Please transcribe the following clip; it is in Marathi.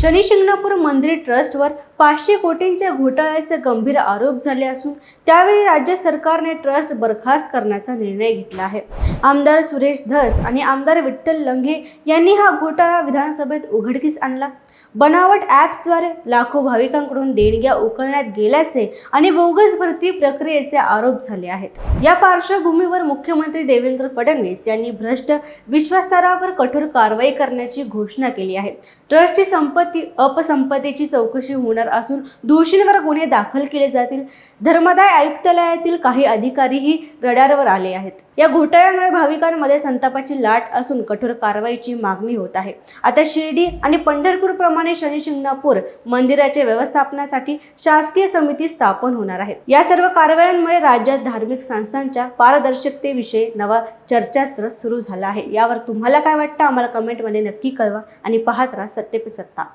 शनी शिंगणापूर मंदिर ट्रस्टवर पाचशे कोटींच्या घोटाळ्याचे गंभीर आरोप झाले असून त्यावेळी राज्य सरकारने ट्रस्ट बरखास्त करण्याचा निर्णय घेतला आहे. आमदार सुरेश धस आणि आमदार विठ्ठल लंघे यांनी हा घोटाळा विधानसभेत उघडकीस आणला. बनावट ॲप्सद्वारे लाखो भाविकांकडून देणग्या उकळण्यात गेल्याचे आणि बोगस भरती प्रक्रियेचे आरोप झाले आहेत. या पार्श्वभूमीवर मुख्यमंत्री देवेंद्र फडणवीस यांनी भ्रष्ट विश्वस्तरावर कठोर कारवाई करण्याची घोषणा केली आहे. ट्रस्टची संपत्ती अपसंपत्तीची चौकशी होणार असून दोषींवर गुन्हे दाखल केले जातील. धर्मदाय आयुक्तालयातील काही अधिकारीही रडारवर आले आहेत. या घोटाळ्यामुळे भाविकांमध्ये संतापाची लाट असून कठोर कारवाईची मागणी होत आहे. आता शिर्डी आणि पंढरपूर प्रमाणे शनी शिंगणापूर मंदिराच्या व्यवस्थापनासाठी शासकीय समिती स्थापन होणार आहे. या सर्व कारवायांमुळे राज्यात धार्मिक संस्थांच्या पारदर्शकतेविषयी नवा चर्चास्त्र सुरू झाला आहे. यावर तुम्हाला काय वाटतं? आम्हाला कमेंटमध्ये नक्की कळवा आणि पाहत राहा सत्य पे सत्ता.